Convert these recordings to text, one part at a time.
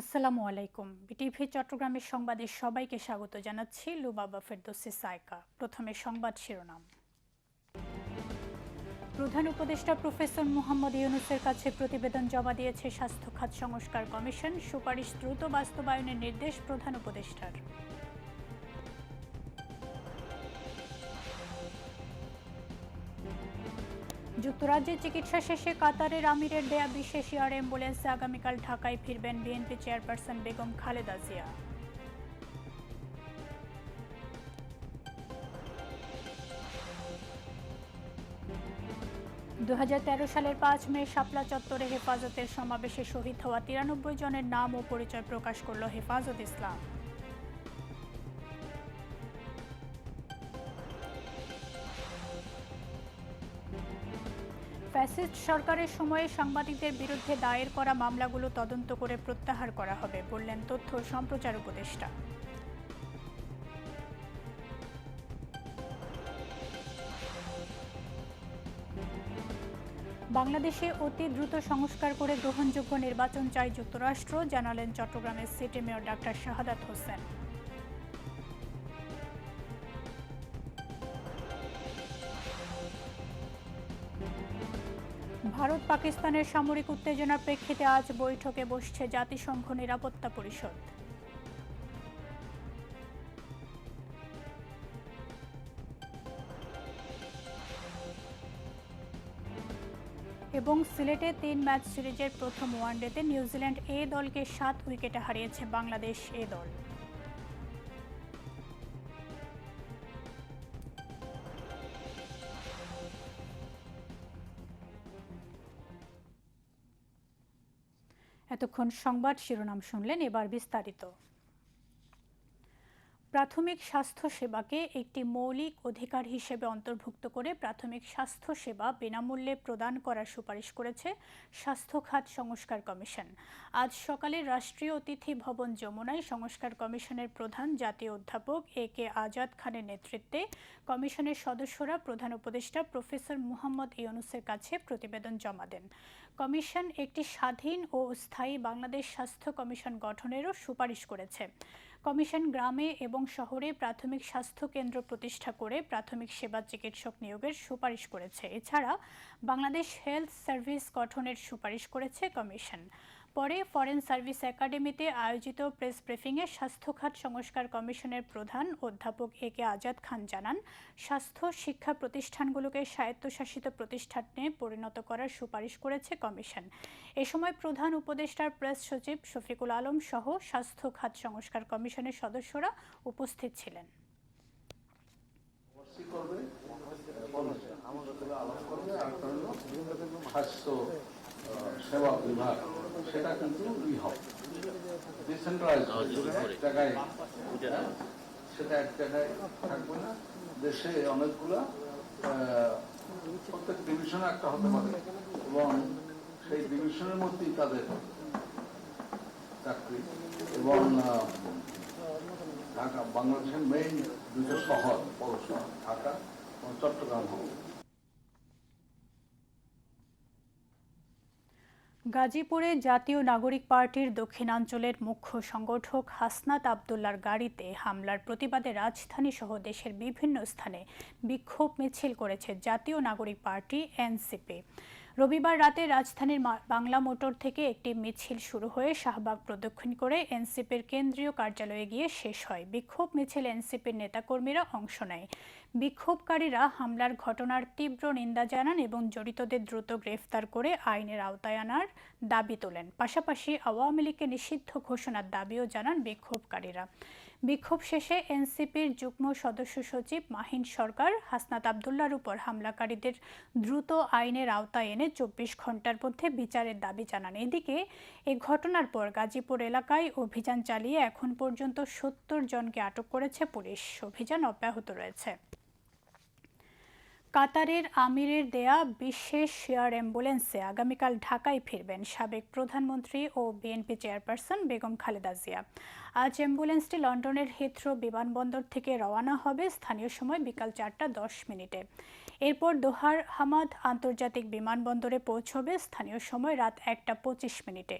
আসসালামু আলাইকুম। বিটিভি চট্টগ্রামের সংবাদে সবাইকে স্বাগত জানাচ্ছি লুবাবা ফেরদোসি সাইকা। প্রথমে সংবাদ শিরোনাম। প্রধান উপদেষ্টা প্রফেসর মোহাম্মদ ইউনুসের কাছে প্রতিবেদন জমা দিয়েছে স্বাস্থ্য খাত সংস্কার কমিশন, সুপারিশ দ্রুত বাস্তবায়নের নির্দেশ প্রধান উপদেষ্টার। যুক্তরাজ্যে চিকিৎসা শেষে কাতারের আমিরের দেয়া বিশেষ এয়ার অ্যাম্বুলেন্সে আগামীকাল ঢাকায় ফিরবেন বিএনপি চেয়ারপারসন বেগম খালেদা জিয়া। দু হাজার তেরো সালের পাঁচ মে শাপলা চত্বরে হেফাজতের সমাবেশে শহীদ হওয়া তিরানব্বই জনের নাম ও পরিচয় প্রকাশ করল হেফাজত ইসলাম। ফ্যাসিস্ট সরকারের সময়ে সাংবাদিকদের বিরুদ্ধে দায়ের করা মামলাগুলো তদন্ত করে প্রত্যাহার করা হবে, বললেন তথ্য সম্প্রচার উপদেষ্টা। বাংলাদেশে অতি দ্রুত সংস্কার করে গ্রহণযোগ্য নির্বাচন চাই যুক্তরাষ্ট্র, জানালেন চট্টগ্রামের city mayor doctor Shahadat Hossain. পাকিস্তানের সামরিক উত্তেজনার প্রেক্ষিতে আজ বৈঠকে বসছে জাতিসংঘ নিরাপত্তা পরিষদ। এবং সিলেটে তিন ম্যাচ সিরিজের প্রথম ওয়ানডেতে নিউজিল্যান্ড এ দলকে সাত উইকেটে হারিয়েছে বাংলাদেশ এ দল। এতক্ষণ সংবাদ শিরোনাম শুনলেন এবার বিস্তারিত। প্রাথমিক স্বাস্থ্য সেবাকে একটি মৌলিক অধিকার হিসেবে অন্তর্ভুক্ত করে প্রাথমিক স্বাস্থ্য সেবা বিনামূল্যে প্রদান করার সুপারিশ করেছে স্বাস্থ্য খাত সংস্কার কমিশন। আজ সকালে রাষ্ট্রীয় অতিথি ভবন যমুনায় সংস্কার কমিশনের প্রধান জাতীয় অধ্যাপক এ কে আজাদ খানের নেতৃত্বে কমিশনের সদস্যরা প্রধান উপদেষ্টা প্রফেসর মুহাম্মদ ইউনুসের কাছে প্রতিবেদন জমা দেন। কমিশন একটি স্বাধীন ও স্থায়ী বাংলাদেশ স্বাস্থ্য কমিশন গঠনেরও সুপারিশ করেছে। কমিশন গ্রামে এবং শহরে প্রাথমিক স্বাস্থ্য কেন্দ্র প্রতিষ্ঠা করে প্রাথমিক সেবা চিকিৎসক নিয়োগের সুপারিশ করেছে। এছাড়া বাংলাদেশ হেলথ সার্ভিস গঠনের সুপারিশ করেছে কমিশন। পরে ফরেন সার্ভিস একাডেমিতে আয়োজিত প্রেস ব্রিফিংয়ে স্বাস্থ্য খাত সংস্কার কমিশনের প্রধান অধ্যাপক এ কে আজাদ খান জানান, স্বাস্থ্য শিক্ষা প্রতিষ্ঠানগুলোকে স্বায়ত্তশাসিত প্রতিষ্ঠানে পরিণত করার সুপারিশ করেছে কমিশন। এ সময় প্রধান উপদেষ্টার প্রেস সচিব শফিকুল আলম সহ স্বাস্থ্য খাত সংস্কার কমিশনের সদস্যরা উপস্থিত ছিলেন। স্বাস্থ্য সেবা বিভাগ সেটা কিন্তু ই হবে। ডিসেন্ট্রালাইজ জায়গায় হ্যাঁ, সেটা এক জায়গায় থাকবে না। দেশে অনেকগুলা প্রত্যেক ডিভিশনে একটা হতে পারে। এবং সেই ডিভিশনের মধ্যেই তাদের চাকরি। এবং ঢাকা বাংলাদেশের মেইন দুটো শহর বড় শহর ঢাকা এবং চট্টগ্রাম হবে। গাজীপুরে জাতীয় নাগরিক পার্টির দক্ষিণাঞ্চলের মুখ্য সংগঠক হাসনাত আবদুল্লার গাড়িতে হামলার প্রতিবাদে রাজধানী সহ দেশের বিভিন্ন স্থানে বিক্ষোভ মিছিল করেছে জাতীয় নাগরিক পার্টি এনসিপি। রবিবার রাতে রাজধানীর বাংলা মোটর থেকে একটি মিছিল শুরু হয়ে শাহবাগ প্রদক্ষিণ করে এনসিপির কেন্দ্রীয় কার্যালয়ে গিয়ে শেষ হয়। বিক্ষোভ মিছিল এনসিপির নেতাকর্মীরা অংশ নেয়। বিক্ষোভকারীরা হামলার ঘটনার তীব্র নিন্দা জানান এবং জড়িতদের দ্রুত গ্রেফতার করে আইনের আওতায় আনার দাবি তোলেন। পাশাপাশি আওয়ামী লীগকে নিষিদ্ধ ঘোষণার দাবিও জানান বিক্ষোভকারীরা। বিক্ষোভ শেষে এনসিপির যুগ্ম সদস্য সচিব মাহিন সরকার, হাসনাত আবদুল্লার উপর হামলাকারীদের দ্রুত আইনের আওতায় এনে চব্বিশ ঘণ্টার মধ্যে বিচারের দাবি জানান। এদিকে, এ ঘটনার পর গাজীপুর এলাকায় অভিযান চালিয়ে এখন পর্যন্ত সত্তর জনকে আটক করেছে পুলিশ। অভিযান অব্যাহত রয়েছে। কাতারের আমিরের দেয়া বিশেষ শেয়ার অ্যাম্বুলেন্সে আগামীকাল ঢাকায় ফিরবেন সাবেক প্রধানমন্ত্রী ও বিএনপি চেয়ারপারসন বেগম খালেদা জিয়া। আজ অ্যাম্বুলেন্সটি লন্ডনের হিথ্রো বিমানবন্দর থেকে রওনা হবে স্থানীয় সময় বিকাল চারটা দশ মিনিটে। এরপর দোহার হামাদ আন্তর্জাতিক বিমানবন্দরে পৌঁছবে স্থানীয় সময় রাত একটা পঁচিশ মিনিটে।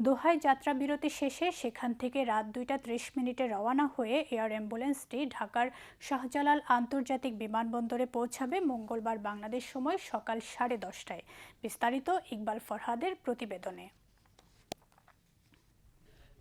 দোহায় যাত্রা বিরতি শেষে সেখান থেকে রাত দুইটা ত্রিশ মিনিটে রওনা হয়ে এয়ার অ্যাম্বুলেন্সটি ঢাকার শাহজালাল আন্তর্জাতিক বিমানবন্দরে পৌঁছাবে মঙ্গলবার বাংলাদেশ সময় সকাল সাড়ে দশটায়। বিস্তারিত ইকবাল ফরহাদের প্রতিবেদনে।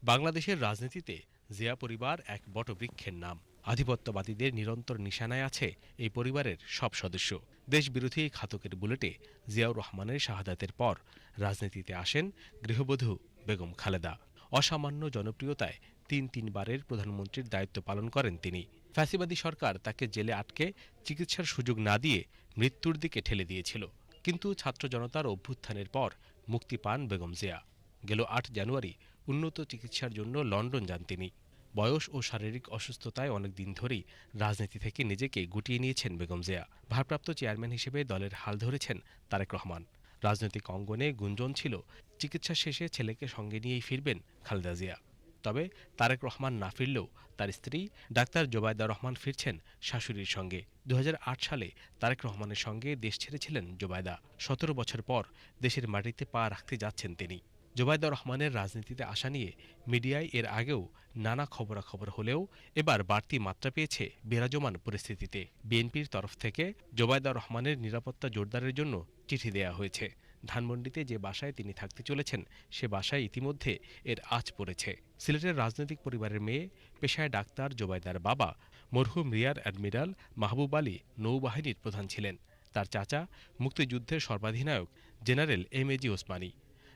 বাংলাদেশের রাজনীতিতে জিয়া পরিবার এক বটবৃক্ষের নাম। আধিপত্যবাদীদের নিরন্তর নিশানায় আছে এই পরিবারের সব সদস্য। দেশবিরোধী খাতকের বুলেটে জিয়াউর রহমানের শাহাদাতের পর রাজনীতিতে আসেন গৃহবধূ বেগম খালেদা। অসামান্য জনপ্রিয়তায় তিন তিনবারের প্রধানমন্ত্রীর দায়িত্ব পালন করেন তিনি। ফ্যাসিবাদী সরকার তাকে জেলে আটকে চিকিৎসার সুযোগ না দিয়ে মৃত্যুর দিকে ঠেলে দিয়েছিল। কিন্তু ছাত্র জনতার অভ্যুত্থানের পর মুক্তি পান বেগম জিয়া। গেল আট জানুয়ারি, উন্নত চিকিৎসার জন্য লন্ডন যান তিনি। বয়স ও শারীরিক অসুস্থতায় অনেক দিন ধরেই রাজনীতি থেকে নিজেকে গুটিয়ে নিয়েছেন বেগম জিয়া। ভারপ্রাপ্ত চেয়ারম্যান হিসেবে দলের হাল ধরেছেন তারেক রহমান। রাজনৈতিক অঙ্গনে গুঞ্জন ছিল, চিকিৎসা শেষে ছেলেকে সঙ্গে নিয়েই ফিরবেন খালেদা জিয়া। তবে তারেক রহমান না ফিরলেও তার স্ত্রী ডাক্তার জোবায়দা রহমান ফিরছেন শাশুড়ির সঙ্গে। দু হাজার আট সালে তারেক রহমানের সঙ্গে দেশ ছেড়েছিলেন জোবায়দা। সতেরো বছর পর দেশের মাটিতে পা রাখতে যাচ্ছেন তিনি। জোবায়দা রহমানের রাজনীতিতে আসা নিয়ে মিডিয়ায় এর আগেও নানা খবরাখবর হলেও এবার বাড়তি মাত্রা পেয়েছে বিরাজমান পরিস্থিতিতে। বিএনপির তরফ থেকে জোবায়দা রহমানের নিরাপত্তা জোরদারের জন্য চিঠি দেয়া হয়েছে। ধানমন্ডিতে যে বাসায় তিনি থাকতে চলেছেন, সে বাসায় ইতিমধ্যে এর আঁচ পড়েছে। সিলেটের রাজনৈতিক পরিবারের মেয়ে, পেশায় ডাক্তার জোবায়দার বাবা, মরহুম রিয়ার অ্যাডমিরাল মাহবুব আলী নৌবাহিনীর প্রধান ছিলেন। তার চাচা, মুক্তিযুদ্ধের সর্বাধিনায়ক জেনারেল এম এজি ওসমানী।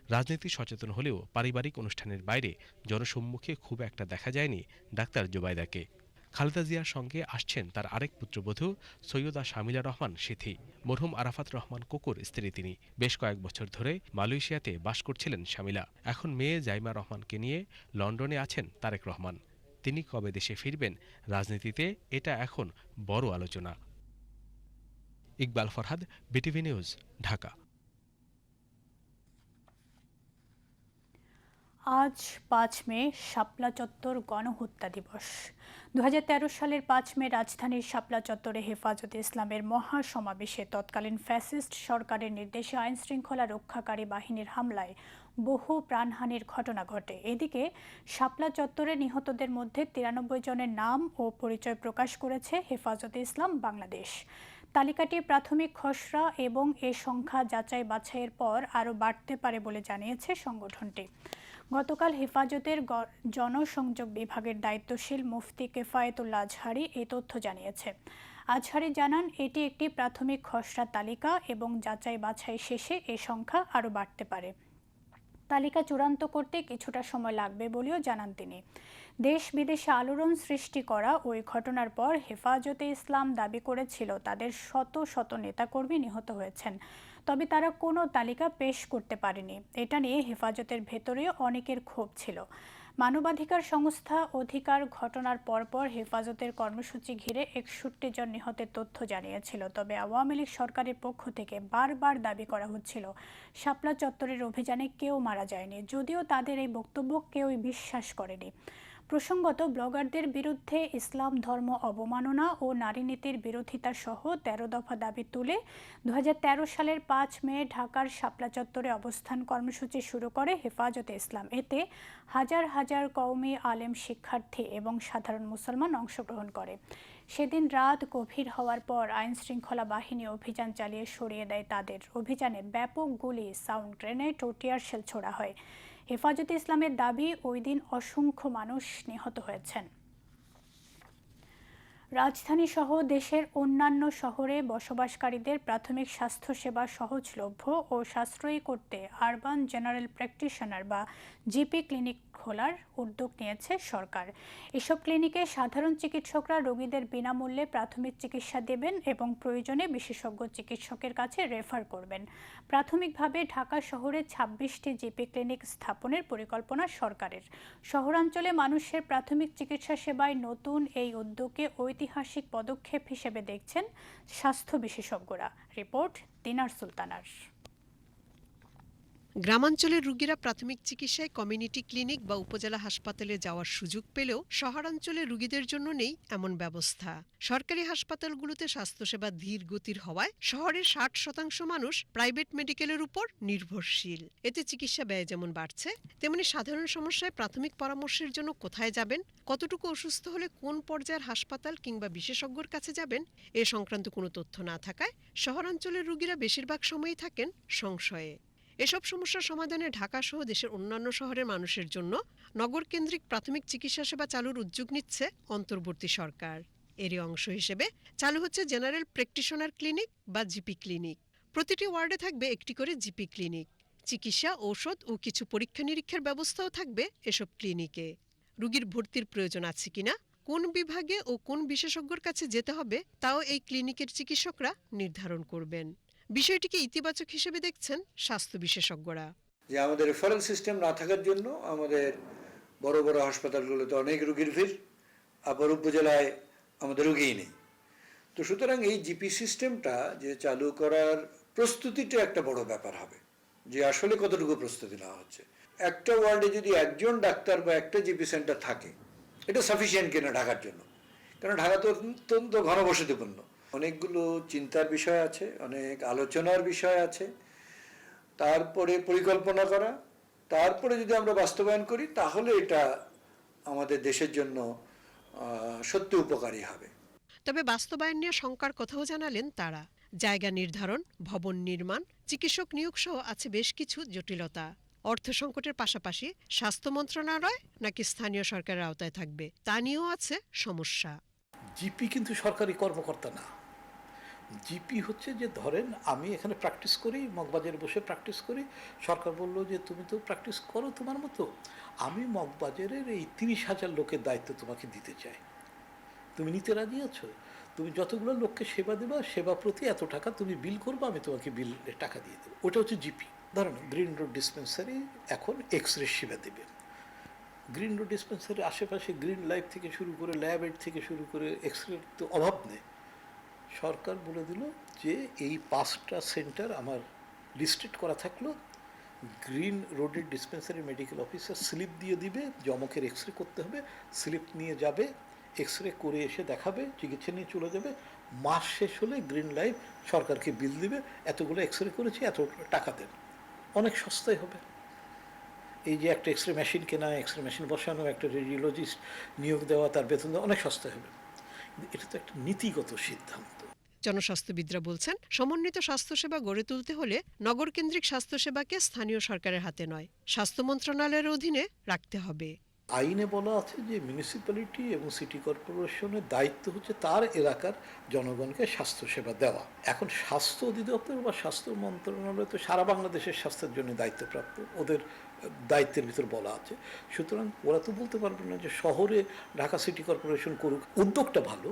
রাজনীতি সচেতন হলেও পারিবারিক অনুষ্ঠানের বাইরে জনসম্মুখে খুব একটা দেখা যায়নি ডাক্তার জোবায়দাকে খালেদা জিয়ার সঙ্গে আসছেন তার আরেক পুত্রবধূ সৈয়দা শামিলা রহমান সিথি। মরহুম আরাফাত রহমান কোকুর স্ত্রী তিনি। বেশ কয়েক বছর ধরে মালয়েশিয়াতে বাস করছিলেন শামিলা। এখন মেয়ে জাইমা রহমানকে নিয়ে লন্ডনে আছেন তারেক রহমান। তিনি কবে দেশে ফিরবেন রাজনীতিতে এটা এখন বড় আলোচনা। Iqbal Farhad, BTV news, Dhaka. আজ পাঁচ মে, শাপলা চত্বর গণহত্যা দিবস। দুই হাজার তেরো সালের পাঁচ মে রাজধানীর শাপলা চত্বরে হেফাজতে ইসলামের মহা সমাবেশে তৎকালীন ফ্যাসিস্ট সরকারের নির্দেশে আইন শৃঙ্খলা রক্ষাকারী বাহিনীর হামলায় বহু প্রাণহানির ঘটনা ঘটে। এদিকে শাপলা চত্বরে নিহতদের মধ্যে তিরানব্বই জনের নাম ও পরিচয় প্রকাশ করেছে হেফাজতে ইসলাম বাংলাদেশ। তালিকাটি প্রাথমিক খসড়া এবং এ সংখ্যা যাচাই বাছাইয়ের পর আরও বাড়তে পারে বলে জানিয়েছে সংগঠনটি। গতকাল হেফাজতের জনসংযোগ বিভাগের দায়িত্বশীল মুফতি কেফায়েতুল্লাহ আজহারি এই তথ্য জানিয়েছে। আজহারি জানান, এটি একটি প্রাথমিক খসড়া তালিকা এবং যাচাই বাছাই শেষে এ সংখ্যা আরও বাড়তে পারে। তালিকা চূড়ান্ত করতে কিছুটা সময় লাগবে বলেও জানান তিনি। দেশ বিদেশে আলোড়ন সৃষ্টি করা ওই ঘটনার পর হেফাজতে ইসলাম দাবি করেছিল, তাদের শত শত নেতাকর্মী নিহত হয়েছেন। তবে তারা কোনো তালিকা পেশ করতে পারেনি। এটা নিয়ে হেফাজতের ভেতরেও অনেকের ক্ষোভ ছিল। মানবাধিকার সংস্থা অধিকার ঘটনার পরপর হেফাজতের কর্মসূচি ঘিরে একষট্টি জন নিহতের তথ্য জানিয়েছিল। তবে আওয়ামী লীগ সরকারের পক্ষ থেকে বারবার দাবি করা হচ্ছিল, শাপলা চত্বরের অভিযানে কেউ মারা যায়নি। যদিও তাদের এই বক্তব্য কেউই বিশ্বাস করেনি। প্রসঙ্গত, ব্লগারদের বিরুদ্ধে ইসলাম ধর্ম অবমাননা ও নারী নীতির বিরোধিতা সহ তেরো দফা দাবি তুলে দু হাজার তেরো সালের পাঁচ মে ঢাকার শাপলা চত্বরে অবস্থান কর্মসূচি শুরু করে হেফাজতে ইসলাম। এতে হাজার হাজার কওমি আলেম শিক্ষার্থী এবং সাধারণ মুসলমান অংশগ্রহণ করে। সেদিন রাত গভীর হওয়ার পর আইন শৃঙ্খলা বাহিনী অভিযান চালিয়ে সরিয়ে দেয় তাদের। অভিযানে ব্যাপক গুলি, সাউন্ড গ্রেনেড ও টিয়ার শেল ছোড়া হয়। হেফাজতে ইসলামের দাবি ওই দিন অসংখ্য মানুষ নিহত হয়েছেন। রাজধানী সহ দেশের অন্যান্য শহরে বসবাসকারীদের প্রাথমিক স্বাস্থ্যসেবা সহজলভ্য ও সাশ্রয়ী করতে আরবান জেনারেল প্র্যাকটিশনার বা জিপি ক্লিনিক খোলার উদ্যোগ নিয়েছে সরকার। এসব ক্লিনিকে সাধারণ চিকিৎসকরা রোগীদের বিনামূল্যে প্রাথমিক চিকিৎসা দেবেন এবং প্রয়োজনে বিশেষজ্ঞ চিকিৎসকের কাছে রেফার করবেন। প্রাথমিকভাবে ঢাকা শহরে ছাব্বিশটি জিপি ক্লিনিক স্থাপনের পরিকল্পনা সরকারের। শহরাঞ্চলে মানুষের প্রাথমিক চিকিৎসা সেবায় নতুন এই উদ্যোগকে ঐতিহাসিক পদক্ষেপ হিসেবে দেখছেন স্বাস্থ্য বিশেষজ্ঞরা। রিপোর্ট দিনার সুলতানার। গ্রামাঞ্চলের রোগীরা প্রাথমিক চিকিৎসায় কমিউনিটি ক্লিনিক বা উপজেলা হাসপাতালে যাওয়ার সুযোগ পেলেও শহরাঞ্চলের রোগীদের জন্য নেই এমন ব্যবস্থা। সরকারি হাসপাতালগুলোতে স্বাস্থ্যসেবা ধীর গতির হওয়ায় শহরের ষাট শতাংশ মানুষ প্রাইভেট মেডিকেলের উপর নির্ভরশীল। এতে চিকিৎসা ব্যয় যেমন বাড়ছে, তেমনি সাধারণ সমস্যায় প্রাথমিক পরামর্শের জন্য কোথায় যাবেন, কতটুকু অসুস্থ হলে কোন পর্যায়ের হাসপাতাল কিংবা বিশেষজ্ঞর কাছে যাবেন, এ সংক্রান্ত কোনো তথ্য না থাকায় শহরাঞ্চলের রোগীরা বেশিরভাগ সময়ই থাকেন সংশয়ে। এসব সমস্যার সমাধানে ঢাকা সহ দেশের অন্যান্য শহরের মানুষের জন্য নগর কেন্দ্রিক প্রাথমিক চিকিৎসা সেবা চালুর উদ্যোগ নিচ্ছে অন্তর্বর্তী সরকার। এরই অংশ হিসেবে চালু হচ্ছে জেনারেল প্র্যাকটিশনার ক্লিনিক বা জিপি ক্লিনিক। প্রতিটি ওয়ার্ডে থাকবে একটি করে জিপি ক্লিনিক। চিকিৎসা, ঔষধ ও কিছু পরীক্ষা নিরীক্ষার ব্যবস্থাও থাকবে এসব ক্লিনিকে। রুগীর ভর্তির প্রয়োজন আছে কিনা, কোন বিভাগে ও কোন বিশেষজ্ঞর কাছে যেতে হবে, তাও এই ক্লিনিকের চিকিৎসকরা নির্ধারণ করবেন। বিষয়টিকে ইতিবাচক হিসেবে দেখছেন স্বাস্থ্য বিশেষজ্ঞরা। যে আমাদের রেফারেল সিস্টেম না থাকার জন্য আমাদের বড় বড় হাসপাতালগুলোতে অনেক রুগীর ভিড়, আবার উপজেলায় আমাদের রুগীই নেই। তো সুতরাং এই জিপি সিস্টেমটা যে চালু করার প্রস্তুতিটা একটা বড় ব্যাপার হবে, যে আসলে কতটুকু প্রস্তুতি নেওয়া হচ্ছে। একটা ওয়ার্ডে যদি একজন ডাক্তার বা একটা জিপি সেন্টার থাকে, এটা সাফিসিয়েন্ট কিনা ঢাকার জন্য। কারণ ঢাকা তো অত্যন্ত ঘনবসতিপূর্ণ। অনেকগুলো চিন্তার বিষয় আছে অনেক আলোচনার বিষয় আছে। তারপরে পরিকল্পনা করা তারপরে যদি আমরা বাস্তবায়ন করি তাহলে এটা আমাদের দেশের জন্য সত্যি উপকারী হবে। তবে বাস্তবায়ন নিয়ে শঙ্কার কথাও জানালেন তারা। জায়গা নির্ধারণ ভবন নির্মাণ চিকিৎসক নিয়োগ সহ আছে বেশ কিছু জটিলতা। অর্থ সংকটের পাশাপাশি স্বাস্থ্য মন্ত্রণালয় নাকি স্থানীয় সরকারের আওতায় থাকবে তা নিয়েও আছে সমস্যা। জিপি কিন্তু সরকারি কর্মকর্তা না। জিপি হচ্ছে যে ধরেন আমি এখানে প্র্যাকটিস করি, মগবাজারে বসে প্র্যাকটিস করি, সরকার বলল যে তুমি তো প্র্যাকটিস করো তোমার মতো। আমি মগবাজারের এই তিরিশ হাজার লোকের দায়িত্ব তোমাকে দিতে চাই। তুমি নিতে রাজি আছো? তুমি যতগুলো লোককে সেবা দেবা, সেবা প্রতি এত টাকা তুমি বিল করবে, আমি তোমাকে বিল টাকা দিয়ে দেবো। ওটা হচ্ছে জিপি। ধরেন গ্রিন রোড ডিসপেন্সারি এখন এক্স রে সেবা দেবে। গ্রিন রোড ডিসপেন্সারির আশেপাশে গ্রিন লাইফ থেকে শুরু করে ল্যাব এড থেকে শুরু করে এক্স রে তো অভাব নেই। সরকার বলে দিল যে এই পাঁচটা সেন্টার আমার লিস্টেড করা থাকল। গ্রিন রোডের ডিসপেন্সারি মেডিকেল অফিসার স্লিপ দিয়ে দিবে যে অমকের এক্স রে করতে হবে, স্লিপ নিয়ে যাবে এক্স রে করে এসে দেখাবে, চিকিৎসা নিয়ে চলে যাবে। মাস শেষ হলে গ্রিন লাইফ সরকারকে বিল দিবে, এতগুলো এক্স রে করেছি, এত টাকা দেন। অনেক সস্তায় হবে। এই যে একটা এক্স রে মেশিন কেনা এক্স রে মেশিন বসানো, একটা রেডিওলজিস্ট নিয়োগ দেওয়া, তার বেতন দেওয়া, অনেক সস্তায় হবে। এটা তো একটা নীতিগত সিদ্ধান্ত। জনস্বাস্থ্যবিদরা বলছেন, সমন্বিত স্বাস্থ্যসেবা গড়ে তুলতে হলে নগরকেন্দ্রিক স্বাস্থ্যসেবাকে স্থানীয় সরকারের হাতে নয়, স্বাস্থ্য মন্ত্রণালয়ের অধীনে রাখতে হবে। আইনে বলা আছে যে মিউনিসিপ্যালিটি এবং সিটি কর্পোরেশনের দায়িত্ব হচ্ছে তার এলাকার জনগণকে স্বাস্থ্যসেবা দেওয়া। এখন স্বাস্থ্য অধিদপ্তর বা স্বাস্থ্য মন্ত্রণালয় তো সারা বাংলাদেশের স্বাস্থ্যের জন্য দায়িত্বপ্রাপ্ত, ওদের দায়িত্বের ভিতর বলা আছে। সুতরাং ওরা তো বলতে পারবে না যে শহরে ঢাকা সিটি কর্পোরেশন করুক, উদ্যোগটা ভালো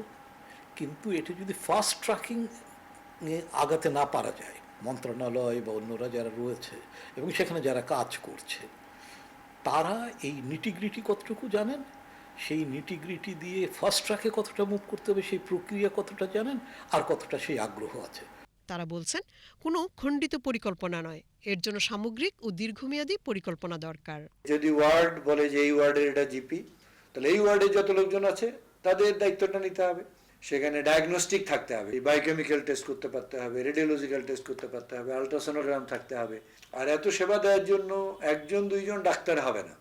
কিন্তু এটি যদি ফাস্ট ট্র্যাকিং আগাতে না পারা যায় মন্ত্রণালয় বা অন্যরা যারা রয়েছে এবং সেখানে যারা কাজ করছে তারা এই নিটিগ্রিটি কতটুকু জানেন? সেই নিটিগ্রিটি দিয়ে ফার্স্ট ট্র্যাকে কতটা মুভ করতে হবে সেই প্রক্রিয়া কতটা জানেন? আর কতটা সেই আগ্রহ আছে? তারা বলছেন কোনো খণ্ডিত পরিকল্পনা নয়। এর জন্য সামগ্রিক ও দীর্ঘমেয়াদী পরিকল্পনা দরকার। যদি ওয়ার্ড বলে যে এই ওয়ার্ডের এটা জিপি তাহলে এই ওয়ার্ডে যত লোকজন আছে তাদের দায়িত্বটা নিতে হবে। সেখানে ডায়াগনস্টিক থাকতে হবে। বায়োকেমিক্যাল টেস্ট করতে পারতে হবে রেডিওলজিক্যাল টেস্ট করতে পারতে হবে আলট্রাসোনোগ্রাম থাকতে হবে। আর এত সেবা দেওয়ার জন্য একজন, দুইজন ডাক্তার হবে না।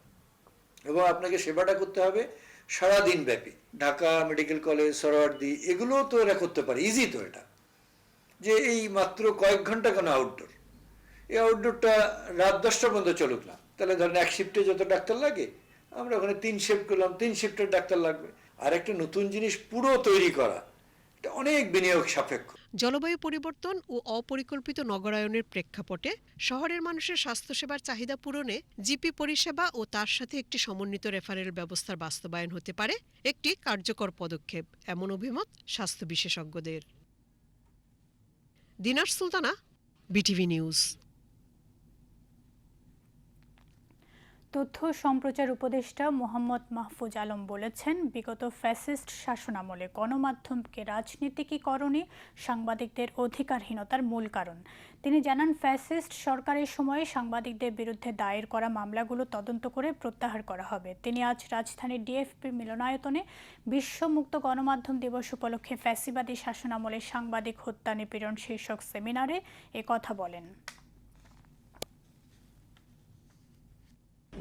এবং আপনাকে সেবাটা করতে হবে সারাদিন ব্যাপী। ঢাকা মেডিকেল কলেজ, সরোয়ার্দি, এগুলোও তো এরা করতে পারে ইজি তো এটা। যে এই মাত্র কয়েক ঘণ্টা কেন আউটডোর এই আউটডোরটা রাত দশটা পর্যন্ত চলুক না। তাহলে ধরেন এক শিফটে যত ডাক্তার লাগে আমরা ওখানে তিন শিফট করলাম, তিন শিফটের ডাক্তার লাগবে। আর একটা নতুন জিনিস পুরো তৈরি করা, এটা অনেক বিনিয়োগ সাপেক্ষ। জলবায়ু পরিবর্তন ও অপরিকল্পিত নগরায়নের প্রেক্ষাপটে শহরের মানুষের স্বাস্থ্যসেবার চাহিদা পূরণে জিপি পরিষেবা ও তার সাথে একটি সমন্বিত রেফারেল ব্যবস্থার বাস্তবায়ন হতে পারে একটি কার্যকর পদক্ষেপ, এমন অভিমত স্বাস্থ্য বিশেষজ্ঞদের। Dinar Sultana, BTV news. তথ্য সম্প্রচার উপদেষ্টা মোহাম্মদ মাহফুজ আলম বলেছেন, বিগত ফ্যাসিস্ট শাসনামলে গণমাধ্যমকে রাজনীতিকীকরণে সাংবাদিকদের অধিকারহীনতার মূল কারণ। তিনি জানান, ফ্যাসিস্ট সরকারের সময়ে সাংবাদিকদের বিরুদ্ধে দায়ের করা মামলাগুলো তদন্ত করে প্রত্যাহার করা হবে। তিনি আজ রাজধানীর ডিএফপি মিলনায়তনে বিশ্বমুক্ত গণমাধ্যম দিবস উপলক্ষে ফ্যাসিবাদী শাসনামলে সাংবাদিক হত্যা নিপীড়ন শীর্ষক সেমিনারে কথা বলেন।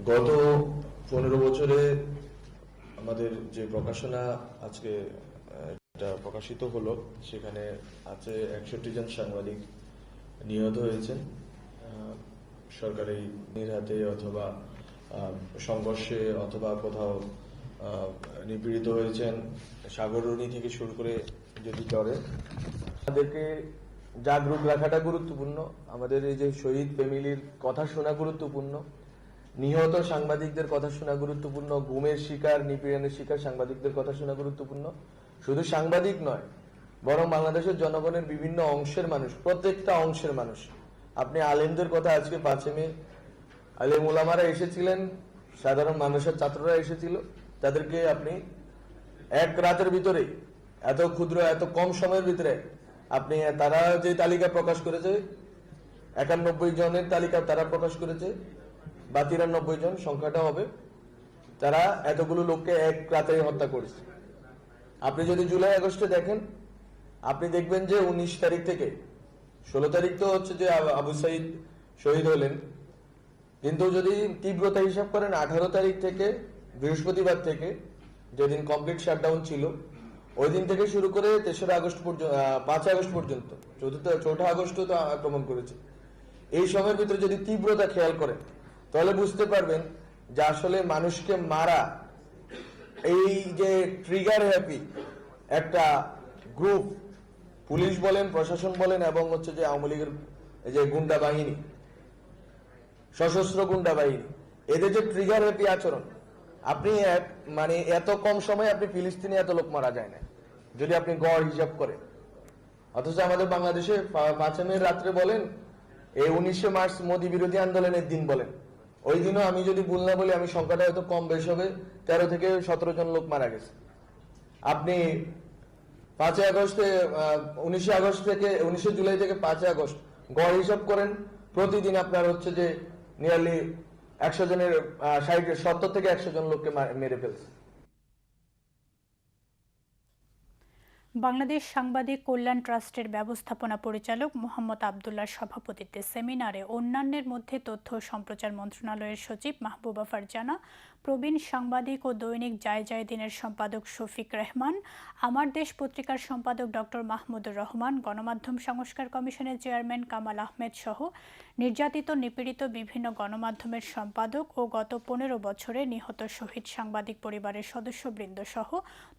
গত পনেরো বছরে আমাদের যে প্রকাশনা আজকে প্রকাশিত হলো, সেখানে আছে একষট্টি জন সাংবাদিক নিহত হয়েছেন। সরকারি নির্হাতে অথবা সংঘর্ষে অথবা কোথাও নিপীড়িত হয়েছেন। সাগররণী থেকে শুরু করে যদি ধরে আমাদেরকে জাগরুক রাখাটা গুরুত্বপূর্ণ। আমাদের এই যে শহীদ ফ্যামিলির কথা শোনা গুরুত্বপূর্ণ। নিহত সাংবাদিকদের কথা শোনা গুরুত্বপূর্ণ, গুমের শিকার, নিপীড়নের শিকার সাংবাদিকদের কথা শোনা গুরুত্বপূর্ণ। শুধু সাংবাদিক নয়, বরং বাংলাদেশের জনগণের বিভিন্ন অংশের মানুষ, প্রত্যেকটা অংশের মানুষ। আপনি আলেমদের কথা আজকে পাঁচে মে, আলেম ওলামারা এসেছিলেন, সাধারণ মানুষের ছাত্ররা এসেছিল। তাদেরকে আপনি এক রাতের ভিতরে, এত ক্ষুদ্র, এত কম সময়ের ভিতরে আপনি, তারা যে তালিকা প্রকাশ করেছে, একানব্বই জনের তালিকা তারা প্রকাশ করেছে বা তিরানব্বই জন, সংখ্যাটা হবে তারা এতগুলো লোককে এক রাতে হত্যা করেছে। আপনি যদি জুলাই, আগস্টে দেখেন, আপনি দেখবেন যে উনিশ তারিখ থেকে, ষোলো তারিখ তো হচ্ছে যে আবু সাইদ শহীদ হলেন, কিন্তু যদি তীব্রতা হিসাব করেন, আঠারো তারিখ থেকে, বৃহস্পতিবার থেকে, যেদিন কমপ্লিট শাটডাউন ছিল, ওই দিন থেকে শুরু করে তেসরা আগস্ট পর্যন্ত পাঁচ আগস্ট পর্যন্ত, চতুর্থ, চৌঠা আগস্ট তো আক্রমণ করেছে। এই সময়ের ভিতরে যদি তীব্রতা খেয়াল করেন তাহলে বুঝতে পারবেন যে আসলে মানুষকে মারা, এই যে ট্রিগার হ্যাপি একটা গ্রুপ পুলিশ বলেন, প্রশাসন বলেন, এবং হচ্ছে যে আওয়ামী লীগের যে গুন্ডা বাহিনী, সশস্ত্র গুন্ডা বাহিনী, এদের যে ট্রিগার হ্যাপি আচরণ, আপনি মানে এত কম সময়ে আপনি ফিলিস্তিনে এত লোক মারা যায় না, যদি আপনি গড় হিসাব করেন। অথচ আমাদের বাংলাদেশে পা- পাঁচই মে রাত্রে বলেন, এই উনিশে মার্চ মোদী বিরোধী আন্দোলনের দিন বলেন। ওই দিনও আমি যদি ভুল না বলি, আমি সংখ্যাটা হয়তো কম বেশ হবে। তেরো থেকে সতেরো জন লোক মারা গেছে। আপনি পাঁচই আগস্টে উনিশে আগস্ট থেকে, উনিশে জুলাই থেকে পাঁচই আগস্ট গড় হিসাব করেন। প্রতিদিন আপনার হচ্ছে যে নিয়ারলি একশো জনের ষাট, সত্তর থেকে একশো জন লোককে মেরে ফেলছে। বাংলাদেশ সাংবাদিক কল্যাণ ট্রাস্টের ব্যবস্থাপনা পরিচালক মোহাম্মদ আবদুল্লাহ সভাপতিত্বে সেমিনারে অন্যান্যের মধ্যে তথ্য সম্প্রচার মন্ত্রণালয়ের সচিব মাহবুবা ফারজানা প্রবীণ সাংবাদিক ও দৈনিক জায় জায় দিনের সম্পাদক শফিক রহমান, আমার দেশ পত্রিকার সম্পাদক ডক্টর মাহমুদুর রহমান, গণমাধ্যম সংস্কার কমিশনের চেয়ারম্যান কামাল আহমেদ সহ নির্যাতিত, নিপীড়িত বিভিন্ন গণমাধ্যমের সম্পাদক ও গত পনেরো বছরে নিহত শহীদ সাংবাদিক পরিবারের সদস্যবৃন্দ সহ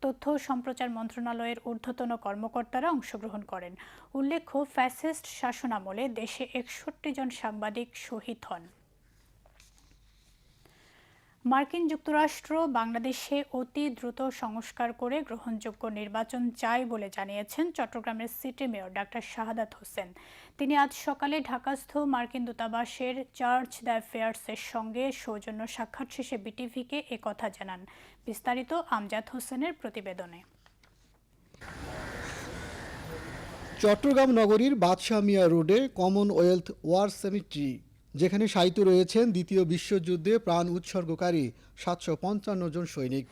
তথ্য ও সম্প্রচার মন্ত্রণালয়ের ঊর্ধ্বতন কর্মকর্তারা অংশগ্রহণ করেন। উল্লেখ্য, ফ্যাসিস্ট শাসনামলে দেশে একষট্টি জন সাংবাদিক শহীদ হন। মার্কিন যুক্তরাষ্ট্র বাংলাদেশে অতি দ্রুত সংস্কার করে গ্রহণযোগ্য নির্বাচন চায় বলে জানিয়েছেন চট্টগ্রামের city mayor doctor Shahadat Hossain. তিনি আজ সকালে ঢাকাস্থ মার্কিন দূতাবাসের চার্চ দ্য অ্যাফেয়ার্সের সঙ্গে সৌজন্য সাক্ষাৎ শেষে বিটিভিকে কথা জানান। বিস্তারিত আমজাদ হোসেনের প্রতিবেদনে। চট্টগ্রাম নগরীর বাদশাহ মিয়া রোডে কমনওয়েলথ ওয়ার সেমিট্রি যেখানে সাহিত্য রয়েছেন দ্বিতীয় বিশ্বযুদ্ধে প্রাণ উৎসর্গকারী সাতশো পঞ্চান্ন জন সৈনিক।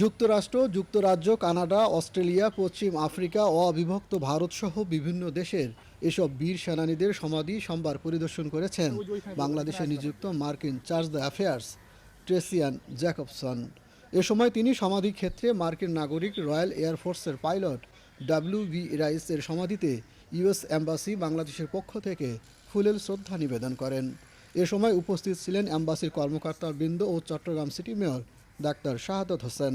যুক্তরাষ্ট্র, যুক্তরাজ্য, কানাডা, অস্ট্রেলিয়া, পশ্চিম আফ্রিকা ও অবিভক্ত ভারতসহ বিভিন্ন দেশের এসব বীর সেনানীদের সমাধি সোমবার পরিদর্শন করেছেন বাংলাদেশে নিযুক্ত মার্কিন charge d' affaires, Tracey Ann Jacobson. এ সময় তিনি সমাধি ক্ষেত্রে মার্কিন নাগরিক রয়্যাল এয়ারফোর্সের পাইলট ডাব্লিউ বি রাইসের সমাধিতে ইউএস অ্যাম্বাসি বাংলাদেশের পক্ষ থেকে ফুলেল শ্রদ্ধা নিবেদন করেন। এ সময় উপস্থিত ছিলেন অ্যাম্বাসির কর্মকর্তা বৃন্দ ও Chattogram city mayor doctor Shahadat Hossain.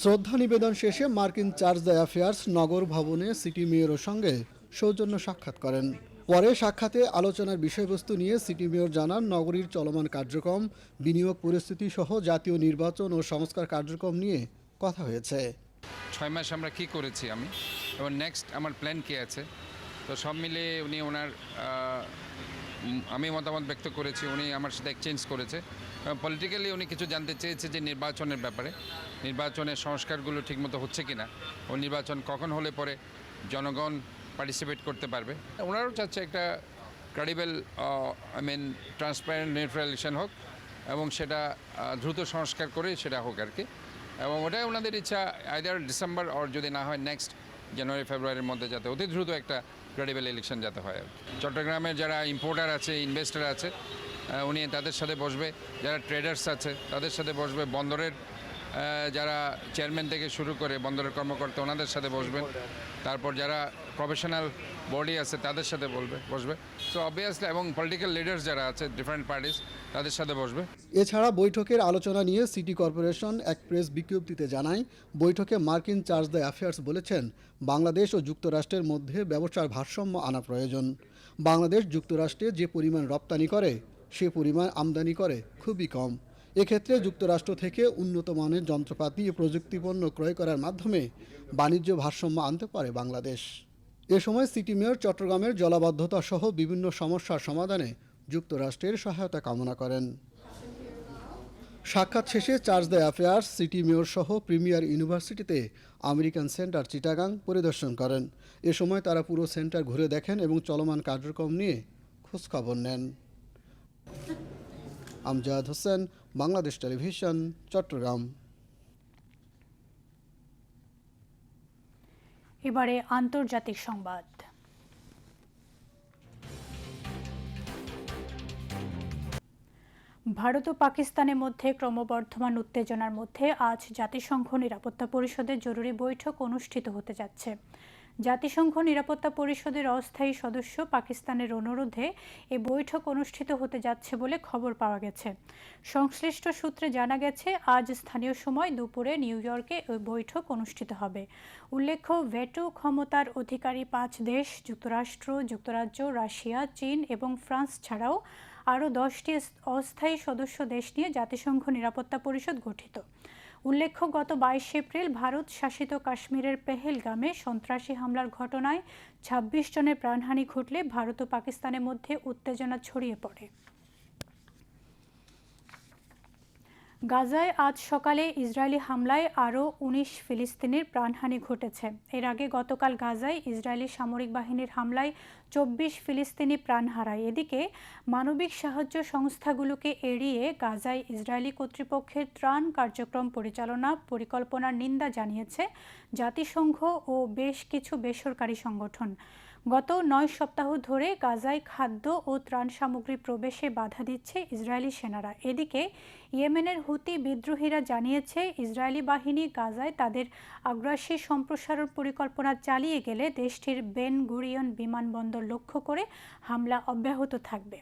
শ্রদ্ধা নিবেদন শেষে মার্কিন চার্জ দ্য অ্যাফেয়ার্স নগর ভবনে সিটি মেয়রের সঙ্গে সৌজন্য সাক্ষাৎ করেন। পরে সাক্ষাতে আলোচনার বিষয়বস্তু নিয়ে সিটি মেয়র জানান, নগরীর চলমান কার্যক্রম, বিনিয়োগ পরিস্থিতি সহ জাতীয় নির্বাচন ও সংস্কার কার্যক্রম নিয়ে কথা হয়েছে। ছয় মাস আমরা কি করেছি আমি? এবং নেক্সট আমার প্ল্যান কী আছে? তো সব মিলে উনি ওনার আমি মতামত ব্যক্ত করেছি, উনি আমার সাথে এক্সচেঞ্জ করেছে। পলিটিক্যালি উনি কিছু জানতে চেয়েছে যে নির্বাচনের ব্যাপারে। নির্বাচনের সংস্কারগুলো ঠিকমতো হচ্ছে কি না ও নির্বাচন কখন হলে পরে জনগণ পার্টিসিপেট করতে পারবে? ওনারও চাচ্ছে একটা credible I mean transparent neutral হোক এবং সেটা দ্রুত সংস্কার করে সেটা হোক আর কি। এবং ওটাই ওনাদের ইচ্ছা আইদার ডিসেম্বর ওর যদি না হয় নেক্সট জানুয়ারি ফেব্রুয়ারির মধ্যে যাতে অতি দ্রুত একটা ক্রেডিবল ইলেকশন যাতে হয়। চট্টগ্রামের যারা ইম্পোর্টার আছে ইনভেস্টার আছে উনি তাদের সাথে বসবে। যারা ট্রেডার্স আছে, তাদের সাথে বসবে। বন্দরের যারা চেয়ারম্যান থেকে শুরু করে বন্দরের কর্মকর্তা, ওনাদের সাথে বসবেন। তারপর যারা প্রফেশনাল বডি আছে, তাদের সাথে বলবে, বসবে। সো অবভিয়াসলি এবং পলিটিক্যাল লিডার্স যারা আছে ডিফারেন্ট পার্টিস তাদের সাথে বসবে। এছাড়া বৈঠকের আলোচনা নিয়ে সিটি কর্পোরেশন এক প্রেস বিজ্ঞপ্তিতে জানায়, বৈঠকে মার্কিন চার্জ দ্য অ্যাফেয়ার্স বলেছেন, বাংলাদেশ ও যুক্তরাষ্ট্রের মধ্যে ব্যবসার ভারসাম্য আনা প্রয়োজন। বাংলাদেশ যুক্তরাষ্ট্রে যে পরিমাণ রপ্তানি করে, সে পরিমাণ আমদানি করে খুবই কম। এক্ষেত্রে যুক্তরাষ্ট্র থেকে উন্নত মানের যন্ত্রপাতি ও প্রযুক্তিপণ্য ক্রয় করার মাধ্যমে বাণিজ্য ভারসাম্য আনতে পারে বাংলাদেশ। এ সময় সিটি মেয়র চট্টগ্রামের জলাবদ্ধতা সহ বিভিন্ন সমস্যার সমাধানে যুক্তরাষ্ট্রের সহায়তা কামনা করেন। সাক্ষাৎ শেষে charge the affairs city mayor সহ প্রিমিয়ার ইউনিভার্সিটিতে আমেরিকান সেন্টার চিটাগাং পরিদর্শন করেন। এ সময় তারা পুরো সেন্টার ঘুরে দেখেন এবং চলমান কার্যক্রম নিয়ে খোঁজখবর নেন। আমজাদ হোসেন, বাংলাদেশ টেলিভিশন, চট্টগ্রাম। এবারে আন্তর্জাতিক সংবাদ। ভারত ও পাকিস্তানের মধ্যে ক্রমবর্ধমান উত্তেজনার মধ্যে আজ জাতিসংঘ নিরাপত্তা পরিষদের জরুরি বৈঠক অনুষ্ঠিত হতে যাচ্ছে। জাতিসংঘ নিরাপত্তা পরিষদের অস্থায়ী সদস্য পাকিস্তানের অনুরোধে এই বৈঠক অনুষ্ঠিত হতে যাচ্ছে বলে খবর পাওয়া গেছে। সংশ্লিষ্ট সূত্রে জানা গেছে, আজ স্থানীয় সময় দুপুরে নিউ ইয়র্কে ওই বৈঠক অনুষ্ঠিত হবে। উল্লেখ্য, ভেটো ক্ষমতার অধিকারী পাঁচ দেশ, যুক্তরাষ্ট্র, যুক্তরাজ্য, রাশিয়া, চীন এবং ফ্রান্স ছাড়াও আরও দশটি অস্থায়ী সদস্য দেশ নিয়ে জাতিসংঘ নিরাপত্তা পরিষদ গঠিত। উল্লেখ্য, গত বাইশ এপ্রিল ভারত শাসিত কাশ্মীরের পেহেলগামে সন্ত্রাসী হামলার ঘটনায় ২৬ জনের প্রাণহানি ঘটলে ভারত ও পাকিস্তানের মধ্যে উত্তেজনা ছড়িয়ে পড়ে। গাজায় আজ সকালে ইসরায়েলি হামলায় আরও উনিশ ফিলিস্তিনির প্রাণহানি ঘটেছে। এর আগে গতকাল গাজায় ইসরায়েলি সামরিক বাহিনীর হামলায় চব্বিশ ফিলিস্তিনি প্রাণ হারায়। এদিকে মানবিক সাহায্য সংস্থাগুলোকে এড়িয়ে গাজায় ইসরায়েলি কর্তৃপক্ষের ত্রাণ কার্যক্রম পরিচালনা পরিকল্পনার নিন্দা জানিয়েছে জাতিসংঘ ও বেশ কিছু বেসরকারি সংগঠন। গত নয় সপ্তাহ ধরে গাজায় খাদ্য ও ত্রাণ সামগ্রী প্রবেশে বাধা দিচ্ছে ইসরায়েলি সেনারা। এদিকে ইয়েমেনের হুতি বিদ্রোহীরা জানিয়েছে, ইসরায়েলি বাহিনী গাজায় তাদের আগ্রাসী সম্প্রসারণ পরিকল্পনা চালিয়ে গেলে দেশটির বেন গুরিয়ন বিমানবন্দর লক্ষ্য করে হামলা অব্যাহত থাকবে।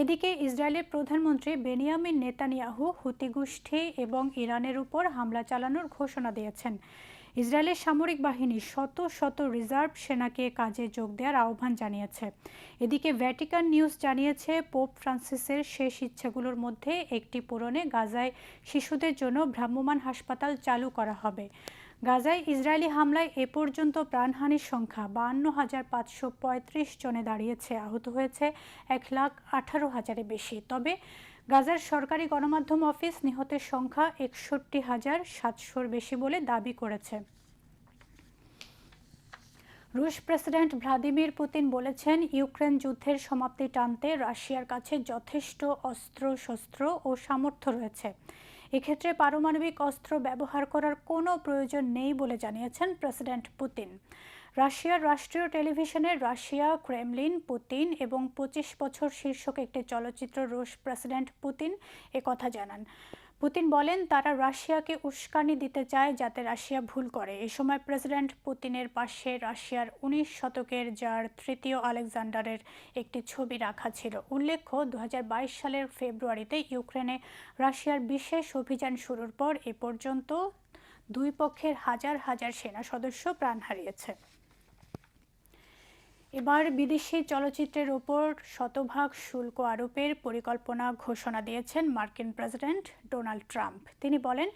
এদিকে ইসরায়েলের প্রধানমন্ত্রী বেনিয়ামিন নেতানিয়াহু হুতি গোষ্ঠী এবং ইরানের উপর হামলা চালানোর ঘোষণা দিয়েছেন। ইসরায়েলের সামরিক বাহিনী শত শত রিজার্ভ সেনাকে কাজে যোগ দেওয়ার আহ্বান জানিয়েছে। এদিকে ভ্যাটিকান নিউজ জানিয়েছে, পোপ ফ্রান্সিসের শেষ ইচ্ছাগুলোর মধ্যে একটি পূরণে গাজায় শিশুদের জন্য ভ্রাম্যমাণ হাসপাতাল চালু করা হবে। গাজায় ইসরায়েলি হামলায় এ পর্যন্ত প্রাণহানির সংখ্যা বান্ন হাজার পাঁচশো পঁয়ত্রিশ জনে দাঁড়িয়েছে। আহত হয়েছে এক লাখ আঠারো হাজারে বেশি। তবে গাজার সরকারি গণমাধ্যম অফিস নিহতের সংখ্যা একষট্টি হাজার সাতশোর বেশি বলে দাবি করেছে। রুশ প্রেসিডেন্ট ভ্লাদিমির পুতিন বলেছেন, ইউক্রেন যুদ্ধের সমাপ্তি টানতে রাশিয়ার কাছে যথেষ্ট অস্ত্র শস্ত্র ও সামর্থ্য রয়েছে। এক্ষেত্রে পারমাণবিক অস্ত্র ব্যবহার করার কোনো প্রয়োজন নেই বলে জানিয়েছেন প্রেসিডেন্ট পুতিন। রাশিয়ার রাষ্ট্রীয় টেলিভিশনে রাশিয়া, ক্রেমলিন, পুতিন এবং পঁচিশ বছর শীর্ষক একটি চলচ্চিত্র রুশ প্রেসিডেন্ট পুতিন কথা জানান। পুতিন বলেন, তারা রাশিয়াকে উস্কানি দিতে চায় যাতে রাশিয়া ভুল করে। এ সময় প্রেসিডেন্ট পুতিনের পাশে রাশিয়ার উনিশ শতকের যার তৃতীয় আলেকজান্ডারের একটি ছবি রাখা ছিল। উল্লেখ্য দু হাজার বাইশ সালের ফেব্রুয়ারিতে ইউক্রেনে রাশিয়ার বিশেষ অভিযান শুরুর পর এ পর্যন্ত দুই পক্ষের হাজার হাজার সেনা সদস্য প্রাণ হারিয়েছে। এবার বিদেশি চলচ্চিত্রের ওপর শতভাগ শুল্ক আরোপের পরিকল্পনা ঘোষণা দিয়েছেন মার্কিন প্রেসিডেন্ট ডোনাল্ড ট্রাম্প। তিনি বলেন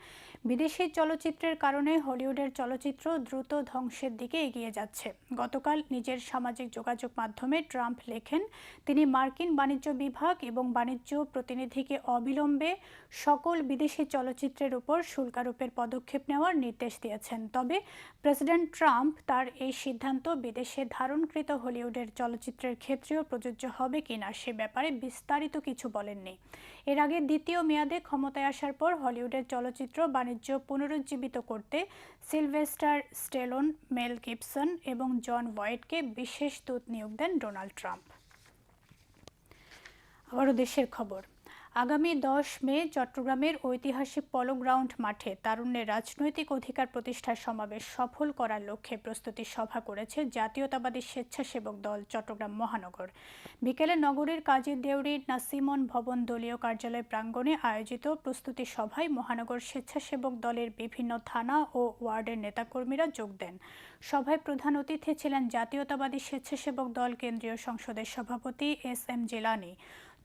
বিদেশি চলচ্চিত্রের কারণে হলিউডের চলচ্চিত্র দ্রুত ধ্বংসের দিকে এগিয়ে যাচ্ছে। গতকাল নিজের সামাজিক যোগাযোগ মাধ্যমে ট্রাম্প লেখেন, তিনি মার্কিন বাণিজ্য বিভাগ এবং বাণিজ্য প্রতিনিধিকে অবিলম্বে সকল বিদেশি চলচ্চিত্রের উপর শুল্কারোপের পদক্ষেপ নেওয়ার নির্দেশ দিয়েছেন। তবে প্রেসিডেন্ট ট্রাম্প তার এই সিদ্ধান্ত বিদেশে ধারণকৃত হলিউডের চলচ্চিত্রের ক্ষেত্রেও প্রযোজ্য হবে কিনা সে ব্যাপারে বিস্তারিত কিছু বলেননি। এর আগে দ্বিতীয় মেয়াদে ক্ষমতায় আসার পর হলিউডের চলচ্চিত্র বাণিজ্য পুনরুজ্জীবিত করতে সিলভেস্টার স্টেলন, মেল গিবসন এবং জন ওয়াইটকে বিশেষ দূত নিয়োগ দেন ডোনাল্ড ট্রাম্প। আবারও দেশের খবর। আগামী দশ মে চট্টগ্রামের ঐতিহাসিক পলো গ্রাউন্ড মাঠে তারুণ্যের রাজনৈতিক অধিকার প্রতিষ্ঠার সমাবেশ সফল করার লক্ষ্যে প্রস্তুতি সভা করেছে জাতীয়তাবাদী স্বেচ্ছাসেবক দল চট্টগ্রাম মহানগর। বিকেলে নগরীর কাজী দেউরি নাসিমন ভবন দলীয় কার্যালয় প্রাঙ্গণে আয়োজিত প্রস্তুতি সভায় মহানগর স্বেচ্ছাসেবক দলের বিভিন্ন থানা ও ওয়ার্ডের নেতাকর্মীরা যোগ দেন। সভায় প্রধান অতিথি ছিলেন জাতীয়তাবাদী স্বেচ্ছাসেবক দল কেন্দ্রীয় সংসদের সভাপতি এস এম জিলানি।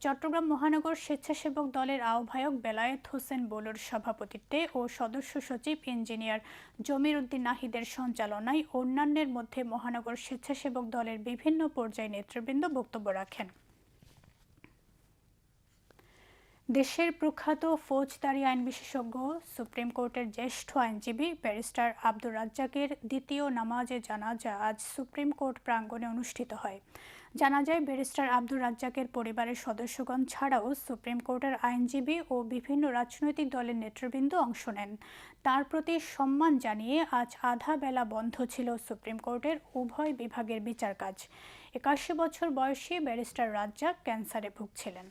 চট্টগ্রাম মহানগর স্বেচ্ছাসেবক দলের আহ্বায়ক বেলায়েত হোসেন বলুর সভাপতিত্বে ও সদস্য সচিব ইঞ্জিনিয়ার জমির উদ্দিন নাহিদের সঞ্চালনায় অন্যান্যের মধ্যে মহানগর স্বেচ্ছাসেবক দলের বিভিন্ন পর্যায়ে নেতৃবৃন্দ বক্তব্য রাখেন। দেশের প্রখ্যাত ফৌজদারি আইন বিশেষজ্ঞ, সুপ্রিম কোর্টের জ্যেষ্ঠ আইনজীবী ব্যারিস্টার আব্দুর রাজ্জাকের দ্বিতীয় নামাজে জানাজা আজ সুপ্রিম কোর্ট প্রাঙ্গণে অনুষ্ঠিত হয়। জানা যায়, ব্যারিস্টার আব্দুর রাজ্জাকের পরিবারের সদস্যগণ ছাড়াও সুপ্রিম কোর্টের আইনজীবী ও বিভিন্ন রাজনৈতিক দলের নেতৃবৃন্দ অংশ নেন। তার প্রতি সম্মান জানিয়ে আজ আধা বেলা বন্ধ ছিল সুপ্রিম কোর্টের উভয় বিভাগের বিচার কাজ একাশি বছর বয়সী ব্যারিস্টার রাজ্জাক ক্যান্সারে ভুগছিলেন।